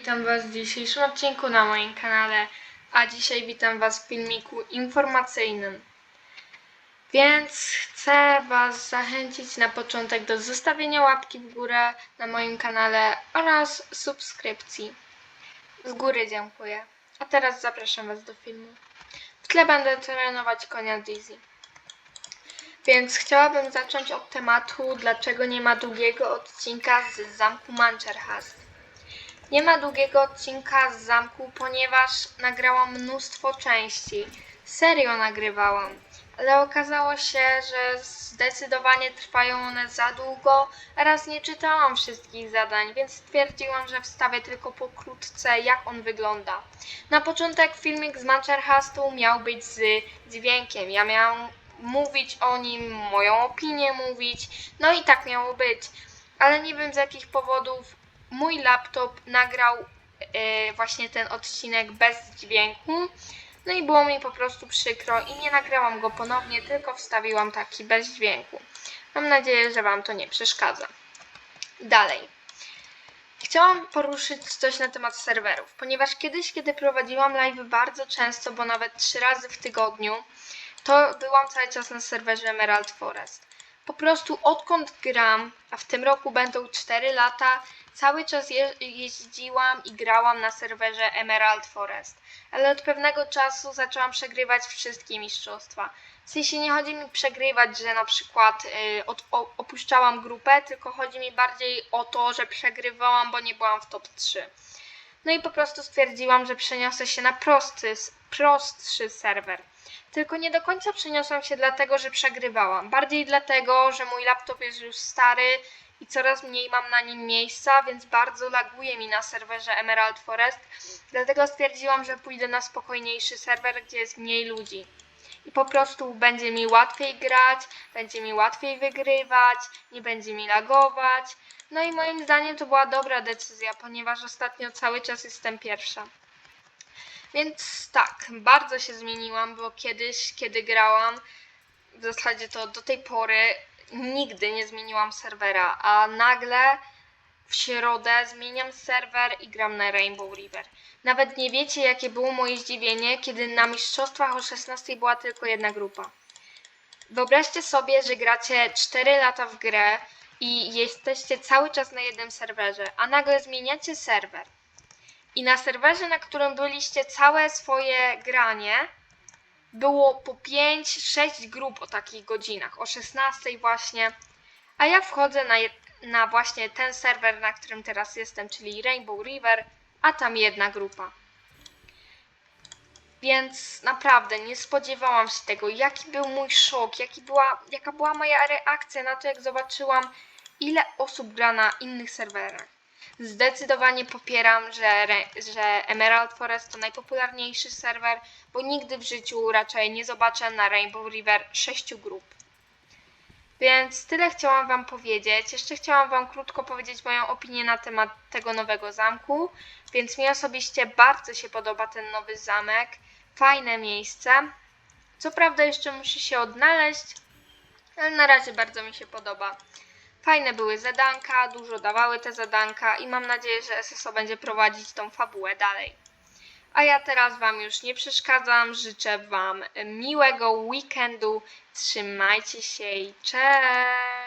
witam Was w dzisiejszym odcinku na moim kanale, a dzisiaj witam Was w filmiku informacyjnym. Więc chcę Was zachęcić na początek do zostawienia łapki w górę na moim kanale oraz subskrypcji. Z góry dziękuję. A teraz zapraszam Was do filmu. W tle będę trenować konia Dizzy. Więc chciałabym zacząć od tematu, dlaczego nie ma długiego odcinka z zamku Mancherhast. Nie ma długiego odcinka z zamku, ponieważ nagrałam mnóstwo części. Serio nagrywałam, ale okazało się, że zdecydowanie trwają one za długo oraz nie czytałam wszystkich zadań, więc stwierdziłam, że wstawię tylko pokrótce jak on wygląda. Na początek filmik z Mancherhastu miał być z dźwiękiem. Ja miałam mówić o nim, moją opinię mówić, no i tak miało być. Ale nie wiem z jakich powodów mój laptop nagrał e, właśnie ten odcinek bez dźwięku. No i było mi po prostu przykro i nie nagrałam go ponownie, tylko wstawiłam taki bez dźwięku. Mam nadzieję, że Wam to nie przeszkadza. Dalej. Chciałam poruszyć coś na temat serwerów, ponieważ kiedyś, kiedy prowadziłam live bardzo często, bo nawet trzy razy w tygodniu, to byłam cały czas na serwerze Emerald Forest. Po prostu odkąd gram, a w tym roku będą 4 lata, cały czas je jeździłam i grałam na serwerze Emerald Forest. Ale od pewnego czasu zaczęłam przegrywać wszystkie mistrzostwa. W sensie nie chodzi mi przegrywać, że na przykład y, od, opuszczałam grupę, tylko chodzi mi bardziej o to, że przegrywałam, bo nie byłam w top 3. No i po prostu stwierdziłam, że przeniosę się na prosty, prostszy serwer. Tylko nie do końca przeniosłam się dlatego, że przegrywałam. Bardziej dlatego, że mój laptop jest już stary i coraz mniej mam na nim miejsca, więc bardzo laguje mi na serwerze Emerald Forest. Dlatego stwierdziłam, że pójdę na spokojniejszy serwer, gdzie jest mniej ludzi. I po prostu będzie mi łatwiej grać, będzie mi łatwiej wygrywać, nie będzie mi lagować. No i moim zdaniem to była dobra decyzja, ponieważ ostatnio cały czas jestem pierwsza. Więc tak, bardzo się zmieniłam, bo kiedyś, kiedy grałam, w zasadzie to do tej pory nigdy nie zmieniłam serwera, a nagle w środę zmieniam serwer i gram na Rainbow River. Nawet nie wiecie, jakie było moje zdziwienie, kiedy na mistrzostwach o 16 była tylko jedna grupa. Wyobraźcie sobie, że gracie 4 lata w grę i jesteście cały czas na jednym serwerze, a nagle zmieniacie serwer. I na serwerze, na którym byliście całe swoje granie, było po 5-6 grup o takich godzinach, o 16 właśnie. A ja wchodzę na, na właśnie ten serwer, na którym teraz jestem, czyli Rainbow River, a tam jedna grupa. Więc naprawdę nie spodziewałam się tego, jaki był mój szok, jaki była, jaka była moja reakcja na to, jak zobaczyłam, ile osób gra na innych serwerach. Zdecydowanie popieram, że, że Emerald Forest to najpopularniejszy serwer, bo nigdy w życiu raczej nie zobaczę na Rainbow River sześciu grup. Więc tyle chciałam Wam powiedzieć. Jeszcze chciałam Wam krótko powiedzieć moją opinię na temat tego nowego zamku. Więc mi osobiście bardzo się podoba ten nowy zamek. Fajne miejsce. Co prawda jeszcze musi się odnaleźć, ale na razie bardzo mi się podoba. Fajne były zadanka, dużo dawały te zadanka i mam nadzieję, że SSO będzie prowadzić tą fabułę dalej. A ja teraz Wam już nie przeszkadzam, życzę Wam miłego weekendu, trzymajcie się i cześć!